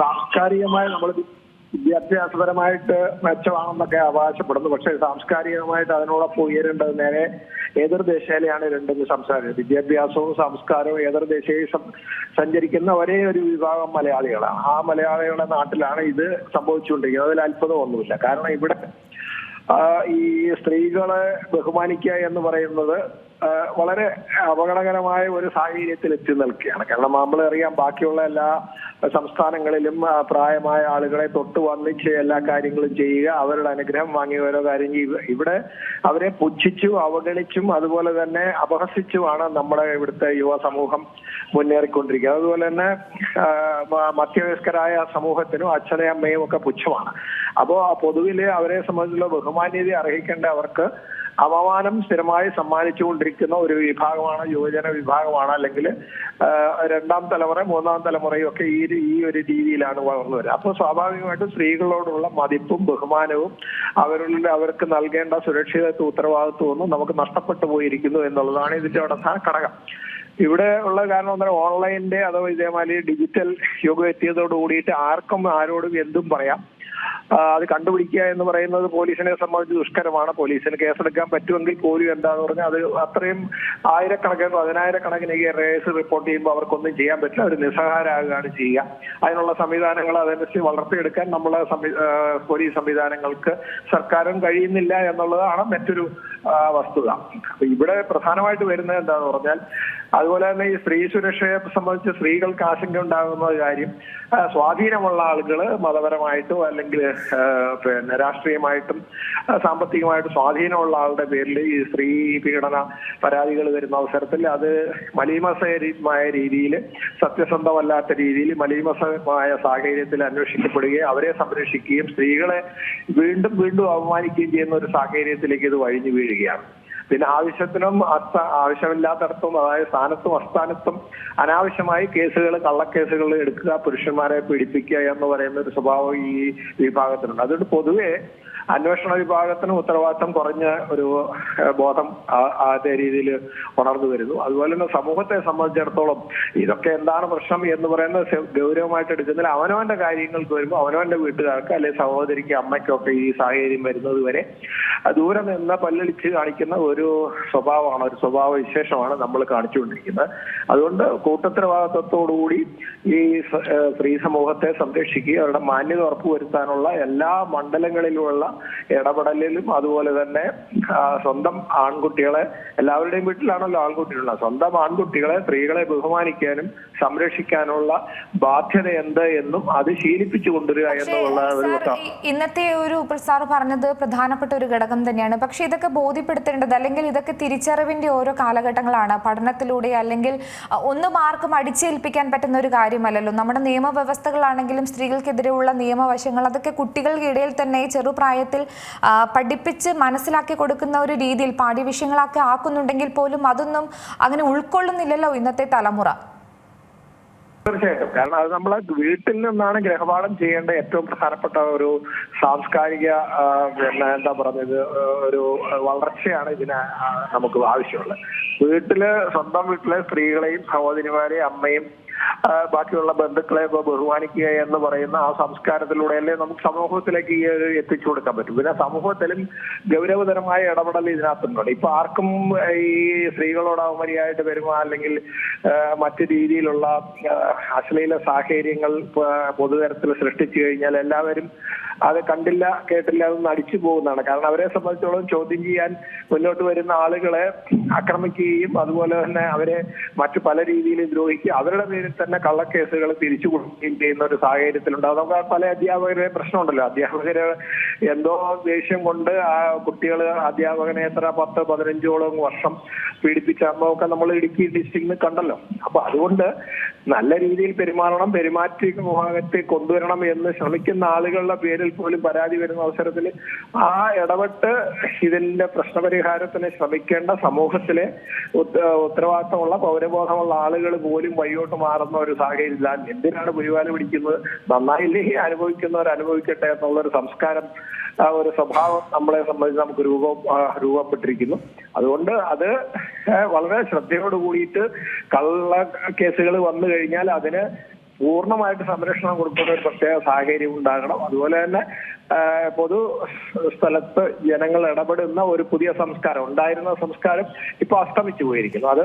സാംസ്കാരികമായി നമ്മൾ വിദ്യാഭ്യാസപരമായിട്ട് മെച്ചമാണെന്നൊക്കെ അവകാശപ്പെടുന്നു. പക്ഷേ സാംസ്കാരികമായിട്ട് അതിനോടൊപ്പം ഉയരേണ്ടത് നേരെ എതിർദിശയിലെയാണ് രണ്ടെന്ന് സംസാരിക്കുന്നത് വിദ്യാഭ്യാസവും സംസ്കാരവും ഏതൊരു ദേശയിൽ സഞ്ചരിക്കുന്ന ഒരേ ഒരു വിഭാഗം മലയാളികളാണ്. ആ മലയാളികളുടെ നാട്ടിലാണ് ഇത് സംഭവിച്ചുകൊണ്ടിരിക്കുന്നത്. അതിൽ അത്ഭുതമൊന്നുമില്ല കാരണം ഇവിടെ ഈ സ്ത്രീകളെ ബഹുമാനിക്കുക എന്ന് പറയുന്നത് വളരെ അപകടകരമായ ഒരു സാഹചര്യത്തിൽ എത്തി നിൽക്കുകയാണ്. കാരണം നമ്മൾ അറിയാം ബാക്കിയുള്ള എല്ലാ സംസ്ഥാനങ്ങളിലും പ്രായമായ ആളുകളെ തൊട്ട് വന്നിച്ച് എല്ലാ കാര്യങ്ങളും ചെയ്യുക അവരുടെ അനുഗ്രഹം വാങ്ങി ഓരോ കാര്യം ചെയ്യുക. ഇവിടെ അവരെ പുച്ഛിച്ചും അവഗണിച്ചും അതുപോലെ തന്നെ അപഹസിച്ചുമാണ് നമ്മുടെ ഇവിടുത്തെ യുവ സമൂഹം മുന്നേറിക്കൊണ്ടിരിക്കുക. അതുപോലെ തന്നെ മധ്യവയസ്കരായ സമൂഹത്തിനും അച്ഛനെയും അമ്മയും ഒക്കെ പുച്ഛമാണ്. അപ്പോ പൊതുവിൽ അവരെ സംബന്ധിച്ചുള്ള ബഹുമാന്യത അർഹിക്കേണ്ട അവർക്ക് അപമാനം സ്ഥിരമായി സമ്മാനിച്ചുകൊണ്ടിരിക്കുന്ന ഒരു വിഭാഗമാണ് യുവജന വിഭാഗമാണ്. അല്ലെങ്കിൽ രണ്ടാം തലമുറ മൂന്നാം തലമുറയും ഒക്കെ ഈ ഈ ഒരു രീതിയിലാണ് വളർന്നു വരുന്നത്. അപ്പോൾ സ്വാഭാവികമായിട്ടും സ്ത്രീകളോടുള്ള മതിപ്പും ബഹുമാനവും അവരുടെ അവർക്ക് നൽകേണ്ട സുരക്ഷിതത്വ ഉത്തരവാദിത്വം ഒന്നും നമുക്ക് നഷ്ടപ്പെട്ടു പോയിരിക്കുന്നു എന്നുള്ളതാണ് ഇതിന്റെ പ്രധാന ഘടകം. ഇവിടെ ഉള്ള കാരണം എന്താ ഓൺലൈനിന്റെ അഥവാ ഇതേമാതിരി ഡിജിറ്റൽ യുഗം എത്തിയതോട് കൂടിയിട്ട് ആർക്കും ആരോടും എന്തും പറയാം. അത് കണ്ടുപിടിക്കുക എന്ന് പറയുന്നത് പോലീസിനെ സംബന്ധിച്ച് ദുഷ്കരമാണ്. പോലീസിന് കേസെടുക്കാൻ പറ്റുമെങ്കിൽ പോലും എന്താന്ന് പറഞ്ഞാൽ അത് അത്രയും ആയിരക്കണക്കിന് പതിനായിരക്കണക്കിന് കേസ് റിപ്പോർട്ട് ചെയ്യുമ്പോൾ അവർക്കൊന്നും ചെയ്യാൻ പറ്റില്ല. അവർ നിസ്സഹാരാകുകയാണ് ചെയ്യുക. അതിനുള്ള സംവിധാനങ്ങൾ അതനുസരിച്ച് വളർത്തിയെടുക്കാൻ നമ്മളെ പോലീസ് സംവിധാനങ്ങൾക്ക് സർക്കാരും കഴിയുന്നില്ല എന്നുള്ളതാണ് മറ്റൊരു വസ്തുത. ഇവിടെ പ്രധാനമായിട്ട് വരുന്നത് എന്താന്ന് പറഞ്ഞാൽ അതുപോലെ തന്നെ ഈ സ്ത്രീ സുരക്ഷയെ സംബന്ധിച്ച് സ്ത്രീകൾക്ക് ആശങ്ക ഉണ്ടാകുന്ന കാര്യം സ്വാധീനമുള്ള ആളുകൾ മതപരമായിട്ടോ അല്ലെങ്കിൽ പിന്നെ രാഷ്ട്രീയമായിട്ടും സാമ്പത്തികമായിട്ടും സ്വാധീനമുള്ള ആളുടെ പേരിൽ ഈ സ്ത്രീ പീഡന പരാതികൾ വരുന്ന അവസരത്തിൽ അത് മലീമസമായ രീതിയിൽ സത്യസന്ധമല്ലാത്ത രീതിയിൽ മലീമസമായ സാഹചര്യത്തിൽ അന്വേഷിക്കപ്പെടുകയും അവരെ സംരക്ഷിക്കുകയും സ്ത്രീകളെ വീണ്ടും വീണ്ടും അപമാനിക്കുകയും ചെയ്യുന്ന ഒരു സാഹചര്യത്തിലേക്ക് ഇത് വഴിഞ്ഞു വീഴുകയാണ്. പിന്നെ ആവശ്യത്തിനും അസ്ഥ ആവശ്യമില്ലാത്തടത്തും അതായത് സ്ഥാനത്തും അസ്ഥാനത്തും അനാവശ്യമായി കേസുകൾ കള്ളക്കേസുകൾ എടുക്കുക പുരുഷന്മാരെ പീഡിപ്പിക്കുക എന്ന് പറയുന്ന ഒരു സ്വഭാവം ഈ വിഭാഗത്തിനുണ്ട് അതുകൊണ്ട് പൊതുവെ അന്വേഷണ വിഭാഗത്തിന് ഉത്തരവാദിത്തം കുറഞ്ഞ ഒരു ബോധം അതേ രീതിയിൽ ഉണർന്നു വരുന്നു. അതുപോലെ തന്നെ സമൂഹത്തെ സംബന്ധിച്ചിടത്തോളം ഇതൊക്കെ എന്താണ് പ്രശ്നം എന്ന് പറയുന്നത് ഗൗരവമായിട്ട് എടുക്കുന്നതിൽ അവനവന്റെ കാര്യങ്ങൾക്ക് വരുമ്പോൾ അവനവന്റെ വീട്ടുകാർക്ക് അല്ലെങ്കിൽ സഹോദരിക്ക് അമ്മയ്ക്കൊക്കെ ഈ സാഹചര്യം വരുന്നത് വരെ ദൂരെ നിന്ന് പല്ലളിച്ച് കാണിക്കുന്ന ഒരു സ്വഭാവമാണ് ഒരു സ്വഭാവ വിശേഷമാണ് നമ്മൾ കാണിച്ചുകൊണ്ടിരിക്കുന്നത്. അതുകൊണ്ട് കൂട്ടത്തരവാദിത്വത്തോടുകൂടി ഈ സ്ത്രീ സമൂഹത്തെ സംരക്ഷിക്കുക അവരുടെ മാന്യത ഉറപ്പുവരുത്താനുള്ള എല്ലാ മണ്ഡലങ്ങളിലുമുള്ള ഇടപെടലിലും അതുപോലെ തന്നെ സ്വന്തം ആൺകുട്ടികളെ എല്ലാവരുടെയും വീട്ടിലാണല്ലോ ആൺകുട്ടികളുള്ള സ്വന്തം ആൺകുട്ടികളെ സ്ത്രീകളെ ബഹുമാനിക്കാനും സംരക്ഷിക്കാനുള്ള ബാധ്യത എന്ത് എന്നും അത് ശീലിപ്പിച്ചു കൊണ്ടുവരിക എന്നുള്ള ഒരു ഇന്നത്തെ ഒരു സാർ പറഞ്ഞത് പ്രധാനപ്പെട്ട ഒരു ഘടകം തന്നെയാണ്. പക്ഷെ ഇതൊക്കെ ബോധ്യപ്പെടുത്തേണ്ടത് അല്ലെങ്കിൽ ഇതൊക്കെ തിരിച്ചറിവിന്റെ ഓരോ കാലഘട്ടങ്ങളാണ്. പഠനത്തിലൂടെ അല്ലെങ്കിൽ ഒന്ന് മാർക്കും അടിച്ചേൽപ്പിക്കാൻ പറ്റുന്ന ഒരു കാര്യമല്ലല്ലോ. നമ്മുടെ നിയമവ്യവസ്ഥകളാണെങ്കിലും സ്ത്രീകൾക്കെതിരെയുള്ള നിയമവശങ്ങൾ അതൊക്കെ കുട്ടികൾക്ക് ഇടയിൽ തന്നെ ചെറുപ്രായത്തിൽ പഠിപ്പിച്ച് മനസ്സിലാക്കി കൊടുക്കുന്ന ഒരു രീതിയിൽ പാഠ്യവിഷയങ്ങളൊക്കെ ആക്കുന്നുണ്ടെങ്കിൽ പോലും അതൊന്നും അങ്ങനെ ഉൾക്കൊള്ളുന്നില്ലല്ലോ ഇന്നത്തെ തലമുറ. തീർച്ചയായിട്ടും. കാരണം അത് നമ്മൾ വീട്ടിൽ നിന്നാണ് ഗ്രഹപാഠം ചെയ്യേണ്ട ഏറ്റവും പ്രധാനപ്പെട്ട ഒരു സാംസ്കാരിക എന്താ പറഞ്ഞത് ഒരു വളർച്ചയാണ് ഇതിന് നമുക്ക് ആവശ്യമുള്ളത്. വീട്ടിൽ സ്വന്തം വീട്ടിലെ സ്ത്രീകളെയും സഹോദരിമാരെയും അമ്മയും ബാക്കിയുള്ള ബന്ധുക്കളെ ബഹുമാനിക്കുക എന്ന് പറയുന്ന ആ സംസ്കാരത്തിലൂടെയല്ലേ നമുക്ക് സമൂഹത്തിലേക്ക് ഈ ഒരു എത്തിച്ചു കൊടുക്കാൻ പറ്റും. പിന്നെ സമൂഹത്തിലും ഗൗരവതരമായ ഇടപെടൽ ഇതിനകത്തുണ്ട്. ഇപ്പൊ ആർക്കും ഈ സ്ത്രീകളോട് അവമര്യാദയായിട്ട് വരുമോ അല്ലെങ്കിൽ മറ്റു രീതിയിലുള്ള അശ്ലീല സാഹചര്യങ്ങൾ പൊതുതരത്തിൽ സൃഷ്ടിച്ചു കഴിഞ്ഞാൽ എല്ലാവരും അത് കണ്ടില്ല കേട്ടില്ല അതൊന്നും അടിച്ചു പോകുന്നതാണ്. കാരണം അവരെ സംബന്ധിച്ചോളം ചോദ്യം ചെയ്യാൻ മുന്നോട്ട് വരുന്ന ആളുകളെ ആക്രമിക്കുകയും അതുപോലെ തന്നെ അവരെ മറ്റു പല രീതിയിലും ദ്രോഹിക്കുക അവരുടെ പേരിൽ തന്നെ കള്ളക്കേസുകൾ തിരിച്ചു കൊടുക്കുകയും ചെയ്യുന്ന ഒരു സാഹചര്യത്തിലുണ്ട്. അതൊക്കെ പല അധ്യാപകരെ പ്രശ്നമുണ്ടല്ലോ. അധ്യാപകര് എന്തോ ദേഷ്യം കൊണ്ട് ആ കുട്ടികൾ അധ്യാപകനെ എത്ര പത്ത് പതിനഞ്ചോളം വർഷം പീഡിപ്പിച്ച അമ്മയൊക്കെ നമ്മൾ ഇടുക്കി ഡിസ്ട്രിക്റ്റിൽ കണ്ടല്ലോ. അപ്പൊ അതുകൊണ്ട് നല്ല രീതിയിൽ പെരുമാറണം പെരുമാറ്റി വിഭാഗത്തെ കൊണ്ടുവരണം എന്ന് ശ്രമിക്കുന്ന ആളുകളുടെ പേരിൽ പോലും പരാതി വരുന്ന അവസരത്തിൽ ആ ഇടപെട്ട് ഇതിന്റെ പ്രശ്നപരിഹാരത്തിന് ശ്രമിക്കേണ്ട സമൂഹത്തിലെ ഉത്ത- ഉത്തരവാദിത്തമുള്ള പൗരബോധമുള്ള ആളുകൾ പോലും വഴിയോട്ട് മാറുന്ന ഒരു സാഹചര്യം എന്തിനാണ് പുലിവാല പിടിക്കുന്നത്? നന്നായില്ലേ അനുഭവിക്കുന്നവർ അനുഭവിക്കട്ടെ എന്നുള്ള ഒരു സംസ്കാരം ഒരു സ്വഭാവം നമ്മളെ സംബന്ധിച്ച് നമുക്ക് രൂപം രൂപപ്പെട്ടിരിക്കുന്നു. അതുകൊണ്ട് അത് വളരെ ശ്രദ്ധയോട് കൂടിയിട്ട് കള്ള കേസുകൾ വന്നു കഴിഞ്ഞാൽ അതിന് പൂർണമായിട്ട് സംരക്ഷണം കൊടുക്കുന്ന ഒരു പ്രത്യേക സാഹചര്യം ഉണ്ടാകണം. അതുപോലെ തന്നെ പൊതു സ്ഥലത്ത് ജനങ്ങൾ ഇടപെടുന്ന ഒരു പുതിയ സംസ്കാരം ഉണ്ടായിരുന്ന സംസ്കാരം ഇപ്പൊ അസ്തമിച്ചു പോയിരിക്കുന്നു. അത്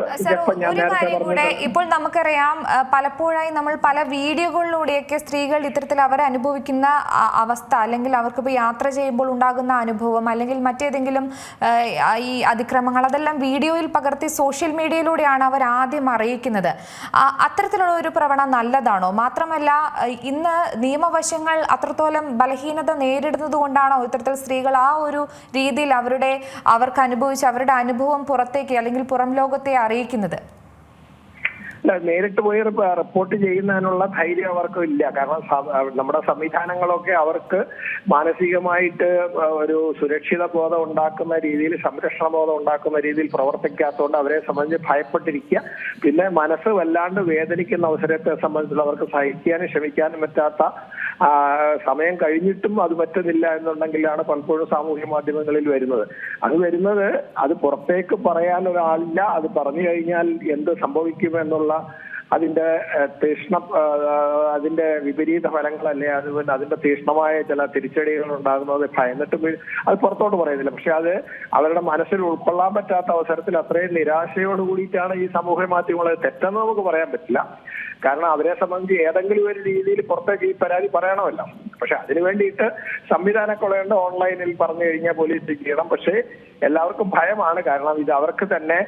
ഞാൻ നേരത്തെ ഇപ്പോൾ നമുക്കറിയാം പലപ്പോഴായി നമ്മൾ പല വീഡിയോകളിലൂടെയൊക്കെ സ്ത്രീകൾ ഇത്തരത്തിൽ അവർ അനുഭവിക്കുന്ന അവസ്ഥ അല്ലെങ്കിൽ അവർക്ക് ഇപ്പോൾ യാത്ര ചെയ്യുമ്പോൾ ഉണ്ടാകുന്ന അനുഭവം അല്ലെങ്കിൽ മറ്റേതെങ്കിലും ഈ അതിക്രമങ്ങൾ അതെല്ലാം വീഡിയോയിൽ പകർത്തി സോഷ്യൽ മീഡിയയിലൂടെയാണ് അവർ ആദ്യം അറിയിക്കുന്നത്. അത്തരത്തിലുള്ള ഒരു പ്രവണ നല്ലതാണോ? മാത്രമല്ല ഇന്ന് നിയമവശങ്ങൾ അത്രത്തോളം ബലഹീനത നേരിടുന്നത് കൊണ്ടാണോ ഇത്തരത്തിൽ സ്ത്രീകൾ ആ ഒരു രീതിയിൽ അവരുടെ അവർക്ക് അനുഭവിച്ച് അവരുടെ അനുഭവം പുറത്തേക്ക് അല്ലെങ്കിൽ പുറം ലോകത്തെ അറിയിക്കുന്നത്? നേരിട്ട് പോയി റിപ്പോർട്ട് ചെയ്യുന്നതിനുള്ള ധൈര്യം അവർക്ക് ഇല്ല. കാരണം നമ്മുടെ സംവിധാനങ്ങളൊക്കെ അവർക്ക് മാനസികമായിട്ട് ഒരു സുരക്ഷിത ബോധം ഉണ്ടാക്കുന്ന രീതിയിൽ സംരക്ഷണ ബോധം ഉണ്ടാക്കുന്ന രീതിയിൽ പ്രവർത്തിക്കാത്തതുകൊണ്ട് അവരെ സംബന്ധിച്ച് ഭയപ്പെട്ടിരിക്കുക പിന്നെ മനസ്സ് വല്ലാണ്ട് വേദനിക്കുന്ന അവസരത്തെ സംബന്ധിച്ചുള്ള അവർക്ക് സഹിക്കാനും ക്ഷമിക്കാനും പറ്റാത്ത സമയം കഴിഞ്ഞിട്ടും അത് പറ്റുന്നില്ല എന്നുണ്ടെങ്കിലാണ് പലപ്പോഴും സാമൂഹ്യ മാധ്യമങ്ങളിൽ വരുന്നത്. അത് വരുന്നത് അത് പുറത്തേക്ക് പറയാൻ ഒരാളില്ല അത് പറഞ്ഞു കഴിഞ്ഞാൽ എന്ത് സംഭവിക്കുമെന്നുള്ള അതിന്റെ തീഷ്ണ അതിന്റെ വിപരീത ഫലങ്ങളല്ലേ അത് അതിന്റെ തീഷ്ണമായ ചില തിരിച്ചടികൾ ഉണ്ടാകുന്നത് ഭയന്നിട്ട് അത് പുറത്തോട്ട് പറയുന്നില്ല. പക്ഷെ അത് അവരുടെ മനസ്സിൽ ഉൾക്കൊള്ളാൻ പറ്റാത്ത അവസരത്തിൽ അത്രയും നിരാശയോട് കൂടിയിട്ടാണ് ഈ സമൂഹ മാധ്യമങ്ങൾ തെറ്റെന്ന് നമുക്ക് പറയാൻ പറ്റില്ല. കാരണം അവരെ സംബന്ധിച്ച് ഏതെങ്കിലും ഒരു രീതിയിൽ പുറത്തേക്ക് ഈ പരാതി പറയണമല്ലോ. പക്ഷെ അതിനു വേണ്ടിയിട്ട് സംവിധാനക്കുള്ളതുകൊണ്ട് ഓൺലൈനിൽ പറഞ്ഞു കഴിഞ്ഞാൽ പോലീസ് ചെയ്യണം. പക്ഷേ എല്ലാവർക്കും ഭയമാണ്. കാരണം ഇത് അവർക്ക് തന്നെ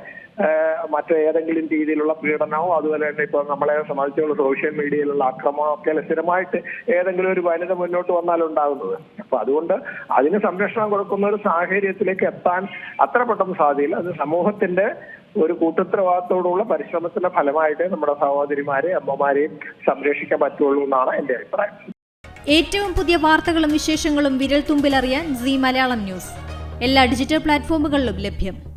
മറ്റേതെങ്കിലും രീതിയിലുള്ള പീഡനവും അതുപോലെ തന്നെ ഇപ്പൊ നമ്മളെ സംബന്ധിച്ചുള്ള സോഷ്യൽ മീഡിയയിലുള്ള ആക്രമണം ഒക്കെ സ്ഥിരമായിട്ട് ഏതെങ്കിലും ഒരു വനിത മുന്നോട്ട് വന്നാൽ ഉണ്ടാകുന്നത്. അപ്പൊ അതുകൊണ്ട് അതിന് സംരക്ഷണം കൊടുക്കുന്ന ഒരു സാഹചര്യത്തിലേക്ക് എത്താൻ അത്ര പെട്ടെന്ന് സാധ്യയില്ല അത് സമൂഹത്തിന്റെ ഒരു കൂട്ടുത്തരവാദിത്തോടുള്ള പരിശ്രമത്തിന്റെ ഫലമായിട്ട് നമ്മുടെ സഹോദരിമാരെ അമ്മമാരെയും സംരക്ഷിക്കാൻ പറ്റുള്ളൂ എന്നാണ് എന്റെ അഭിപ്രായം. ഏറ്റവും പുതിയ വാർത്തകളും വിശേഷങ്ങളും വിരൽ തുമ്പിലറിയാൻ സി മലയാളം ന്യൂസ്. എല്ലാ ഡിജിറ്റൽ പ്ലാറ്റ്ഫോമുകളിലും ലഭ്യം.